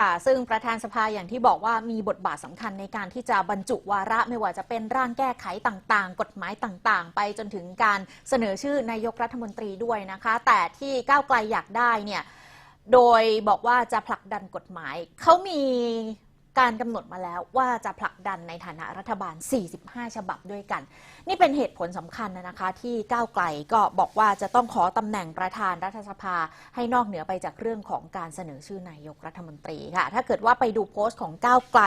ค่ะซึ่งประธานสภาอย่างที่บอกว่ามีบทบาทสำคัญในการที่จะบรรจุวาระไม่ว่าจะเป็นร่างแก้ไขต่างๆ กฎหมายต่างๆ ไปจนถึงการเสนอชื่อนายกรัฐมนตรีด้วยนะคะ แต่ที่ก้าวไกลอยากได้เนี่ยโดยบอกว่าจะผลักดันกฎหมายเขามี การกำหนดมาแล้วว่าจะผลักดันในฐานะรัฐบาล 45 ฉบับด้วยกัน นี่เป็นเหตุผลสำคัญนะคะ ที่ก้าวไกลก็บอกว่าจะต้องขอตำแหน่งประธานรัฐสภา ให้นอกเหนือไปจากเรื่องของการเสนอชื่อนายกรัฐมนตรีค่ะ ถ้าเกิดว่าไปดูโพสต์ของก้าวไกล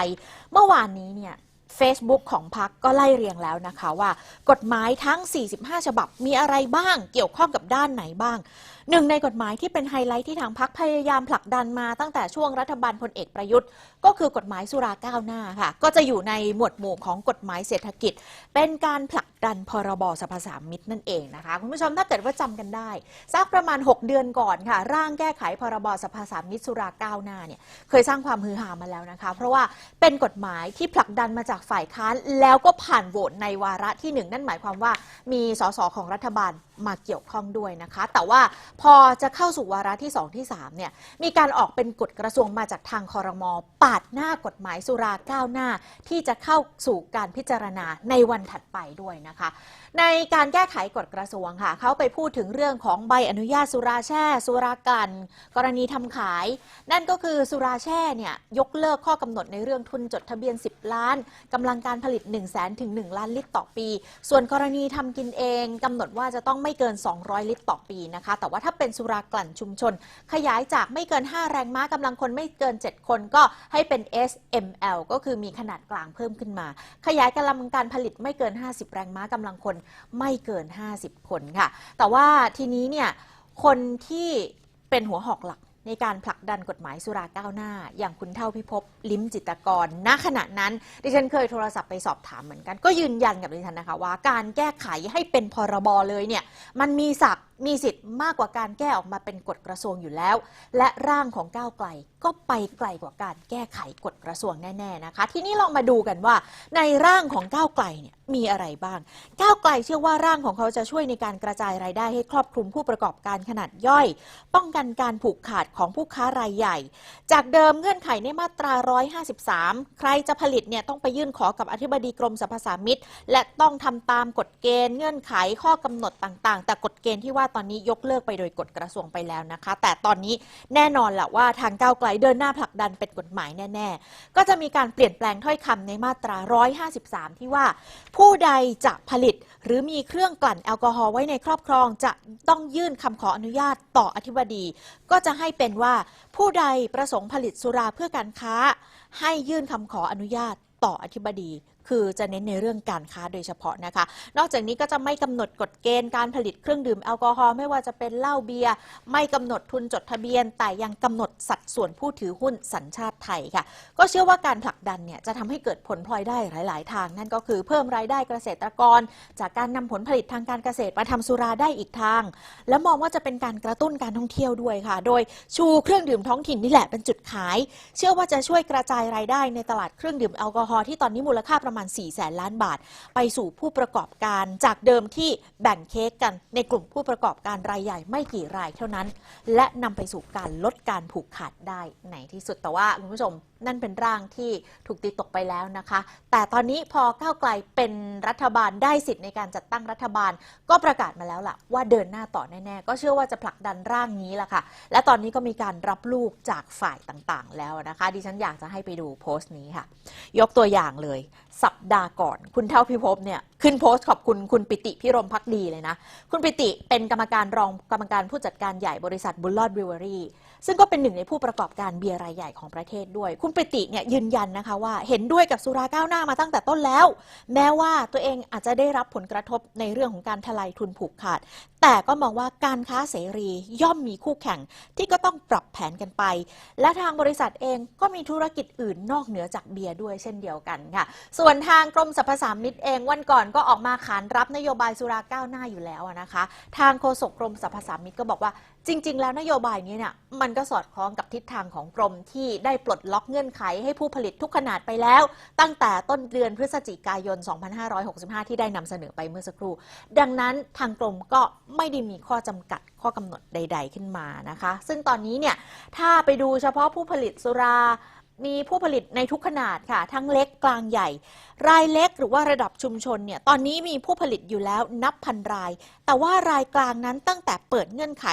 เมื่อวานนี้เนี่ย Facebook ของพักก็ไล่เรียงแล้วนะคะว่า กฎหมายทั้ง 45 ฉบับมีอะไรบ้าง เกี่ยวข้องกับด้านไหนบ้างหนึ่งในกฎหมายที่เป็นไฮไลท์ที่ทางพักพยายามผลักดันมาตั้งแต่ช่วงรัฐบาลพลเอกประยุทธ์ ก็คือกฎหมายสุราก้าวหน้าค่ะ ก็จะอยู่ในหมวดหมู่ของกฎหมายเศรษฐกิจ เป็นการผลักดันพรบสรรพสามิตนั่นเองนะคะ คุณผู้ชมถ้าเกิดว่าจำกันได้สักประมาณ 6 เดือนก่อนค่ะ ร่างแก้ไขพรบสรรพสามิตสุราก้าวหน้าเนี่ยเคยสร้างความฮือฮามาแล้วนะคะ เพราะว่าเป็นกฎหมายที่ผลักดันมาจากฝ่ายค้านแล้วก็ผ่านโหวตในวาระที่หนึ่งนั่นหมายความว่ามีสสของรัฐบาลมาเกี่ยวข้องด้วยนะคะ แต่ว่าพอจะเข้าสู่วาระที่ 2 ที่ 3 เนี่ย มีการออกเป็นกฎกระทรวงมาจากทางคอรมอปาดหน้ากฎหมายสุราก้าวหน้า ที่จะเข้าสู่การพิจารณาในวันถัดไปด้วยนะคะ ในการแก้ไขกฎกระทรวงค่ะ เขาไปพูดถึงเรื่องของใบอนุญาตสุราแช่ สุรากัน กรณีทำขาย นั่นก็คือสุราแช่เนี่ยยกเลิกข้อกำหนดในเรื่องทุนจดทะเบียน 10 ล้านกำลังการผลิต 1 0 0 0 0แสนถึง1ล้านลิตรต่อปี ส่วนกรณีทำกินเองกำหนดว่าจะต้องไม่เกิน 200 ลิตรต่อปีนะคะ แต่ว่าถ้าเป็นสุรากลั่นชุมชน ขยายจากไม่เกิน 5 แรงม้ากำลังคนไม่เกิน 7 คนก็ให้เป็น SML ก็คือมีขนาดกลางเพิ่มขึ้นมา ขยายกำลังการผลิตไม่เกิน 50 แรงม้ากำลังคนไม่เกิน 50 คนค่ะ แต่ว่าทีนี้เนี่ยคนที่เป็นหัวหอกหลักในการผลักดันกฎหมายสุราก้าวหน้า อย่างคุณเท่าพิภพลิ้มจิตกร ณ ขณะนั้น ดิฉันเคยโทรศัพท์ไปสอบถามเหมือนกัน ก็ยืนยันกับดิฉันนะคะว่า การแก้ไขให้เป็นพรบเลยเนี่ยมันมีศัก มีสิทธิ์มากกว่าการแก้ออกมาเป็นกฎกระทรวงอยู่แล้ว และร่างของก้าวไกล ก็ไปไกลกว่าการแก้ไขกฎกระทรวงแน่ๆนะคะ ทีนี้ลองมาดูกันว่า ในร่างของก้าวไกลเนี่ยมีอะไรบ้าง ก้าวไกลเชื่อว่าร่างของเขาจะช่วยในการกระจายรายได้ให้ครอบคลุมผู้ประกอบการขนาดย่อย ป้องกันการผูกขาดของผู้ค้ารายใหญ่ จากเดิมเงื่อนไขในมาตรา 153 ใครจะผลิตเนี่ยต้องไปยื่นขอกับอธิบดีกรมสรรพสามิตและต้องทำตามกฎเกณฑ์เงื่อนไขข้อกำหนดต่างๆ แต่กฎเกณฑ์ที่ว่าตอนนี้ยกเลิกไปโดยกฎกระทรวงไปแล้วนะคะ แต่ตอนนี้แน่นอนแหละว่าทางก้าวไกลเดินหน้าผลักดันเป็นกฎหมายแน่ ๆ ก็จะมีการเปลี่ยนแปลงถ้อยคำในมาตรา 153 ที่ว่า ผู้ใดจะผลิตหรือมีเครื่องกลั่นแอลกอฮอล์ไว้ในครอบครอง จะต้องยื่นคำขออนุญาตต่ออธิบดี ก็จะให้เป็นว่าผู้ใดประสงค์ผลิตสุราเพื่อการค้า ให้ยื่นคำขออนุญาตต่ออธิบดี คือจะเน้นในเรื่องการค้าโดยเฉพาะนะคะ นอกจากนี้ก็จะไม่กำหนดกฎเกณฑ์การผลิตเครื่องดื่มแอลกอฮอล์ไม่ว่าจะเป็นเหล้าเบียร์ไม่กำหนดทุนจดทะเบียน แต่ยังกำหนดสัดส่วนผู้ถือหุ้นสัญชาติไทยค่ะ ก็เชื่อว่าการผลักดันเนี่ยจะทำให้เกิดผลพลอยได้หลาย ๆ ทาง นั่นก็คือเพิ่มรายได้เกษตรกร จากการนำผลผลิตทางการเกษตรมาทำสุราได้อีกทาง และมองว่าจะเป็นการกระตุ้นการท่องเที่ยวด้วยค่ะ โดยชูเครื่องดื่มท้องถิ่นนี่แหละเป็นจุดขาย เชื่อว่าจะช่วยกระจายรายได้ในตลาดเครื่องดื่มแอลกอฮอล์ที่ตอนนี้มูลค่าประมาณ 4 แสนล้านบาท ไปสู่ผู้ประกอบการจากเดิมที่แบ่งเค้กกันในกลุ่มผู้ประกอบการรายใหญ่ไม่กี่รายเท่านั้น และนำไปสู่การลดการผูกขาดได้ในที่สุดแต่ว่าคุณผู้ชมนั่นเป็นร่างที่ถูกตีตกไปแล้วนะคะ แต่ตอนนี้พอก้าวไกลเป็นรัฐบาลได้สิทธิ์ในการจัดตั้งรัฐบาล ก็ประกาศมาแล้วล่ะ ว่าเดินหน้าต่อแน่ๆ ก็เชื่อว่าจะผลักดันร่างนี้ล่ะค่ะ และตอนนี้ก็มีการรับลูกจากฝ่ายต่างๆ แล้วนะคะ ดิฉันอยากจะให้ไปดูโพสต์นี้ค่ะ ยกตัวอย่างเลย สัปดาห์ก่อน คุณเท่าพิภพเนี่ยขึ้นโพสต์ขอบคุณคุณปิติพิรมพักดีเลยนะ คุณปิติเป็นกรรมการรองกรรมการผู้จัดการใหญ่บริษัทบุลลอดบริเวอรี่ซึ่งก็เป็นหนึ่งในผู้ประกอบการเบียร์รายใหญ่ของประเทศด้วย คุณปิติเนี่ยยืนยันนะคะว่าเห็นด้วยกับสุราก้าวหน้ามาตั้งแต่ต้นแล้ว แม้ว่าตัวเองอาจจะได้รับผลกระทบในเรื่องของการทลายทุนผูกขาด แต่ก็มองว่าการค้าเสรีย่อมมีคู่แข่งที่ก็ต้องปรับแผนกันไป และทางบริษัทเองก็มีธุรกิจอื่นนอกเหนือจากเบียร์ด้วยเช่นเดียวกันค่ะ ส่วนทางกรมสรรพสามิตเองวันก่อนก็ออกมาขานรับนโยบายสุราก้าวหน้าอยู่แล้วนะคะ ทางโฆษกกรมสรรพสามิตก็บอกว่า จริง ๆ แล้วนโยบายนี้เนี่ยมันก็สอดคล้องกับทิศทางของกรมที่ได้ปลดล็อกเงื่อนไขให้ผู้ผลิตทุกขนาดไปแล้ว ตั้งแต่ต้นเดือนพฤศจิกายน 2565 ที่ได้นำเสนอไปเมื่อสักครู่ ดังนั้นทางกรมก็ไม่ได้มีข้อจำกัดข้อกำหนดใด ๆขึ้นมานะคะ ซึ่งตอนนี้เนี่ยถ้าไปดูเฉพาะผู้ผลิตสุรามีผู้ผลิตในทุกขนาดค่ะ ทั้งเล็กกลางใหญ่ รายเล็กหรือว่าระดับชุมชนเนี่ยตอนนี้มีผู้ผลิตอยู่แล้วนับพันราย แต่ว่ารายกลางนั้นตั้งแต่เปิดเงื่อนไข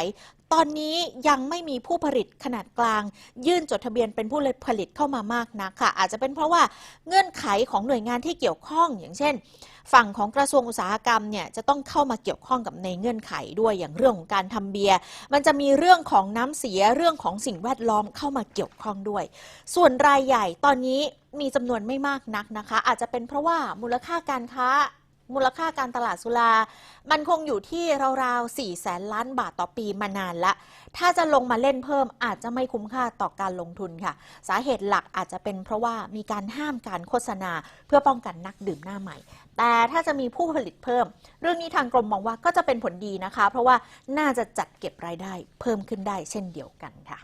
ตอนนี้ยังไม่มีผู้ผลิตขนาดกลาง ยื่นจดทะเบียนเป็นผู้ผลิตเข้ามามากนักค่ะ อาจจะเป็นเพราะว่าเงื่อนไขของหน่วยงานที่เกี่ยวข้อง อย่างเช่น ฝั่งของกระทรวงอุตสาหกรรมเนี่ยจะต้องเข้ามาเกี่ยวข้องกับในเงื่อนไขด้วยอย่างเรื่องของการทำเบียร์มันจะมีเรื่องของน้ำเสียเรื่องของสิ่งแวดล้อมเข้ามาเกี่ยวข้องด้วย ส่วนรายใหญ่ตอนนี้มีจำนวนไม่มากนักนะคะ อาจจะเป็นเพราะว่ามูลค่าการค้า มูลค่าการตลาดสุรา มันคงอยู่ที่ราวๆ4แสนล้านบาทต่อปีมานานละ ถ้าจะลงมาเล่นเพิ่มอาจจะไม่คุ้มค่าต่อการลงทุนค่ะ สาเหตุหลักอาจจะเป็นเพราะว่ามีการห้ามการโฆษณา เพื่อป้องกันนักดื่มหน้าใหม่ แต่ถ้าจะมีผู้ผลิตเพิ่ม เรื่องนี้ทางกรมมองว่าก็จะเป็นผลดีนะคะ เพราะว่าน่าจะจัดเก็บรายได้เพิ่มขึ้นได้เช่นเดียวกันค่ะ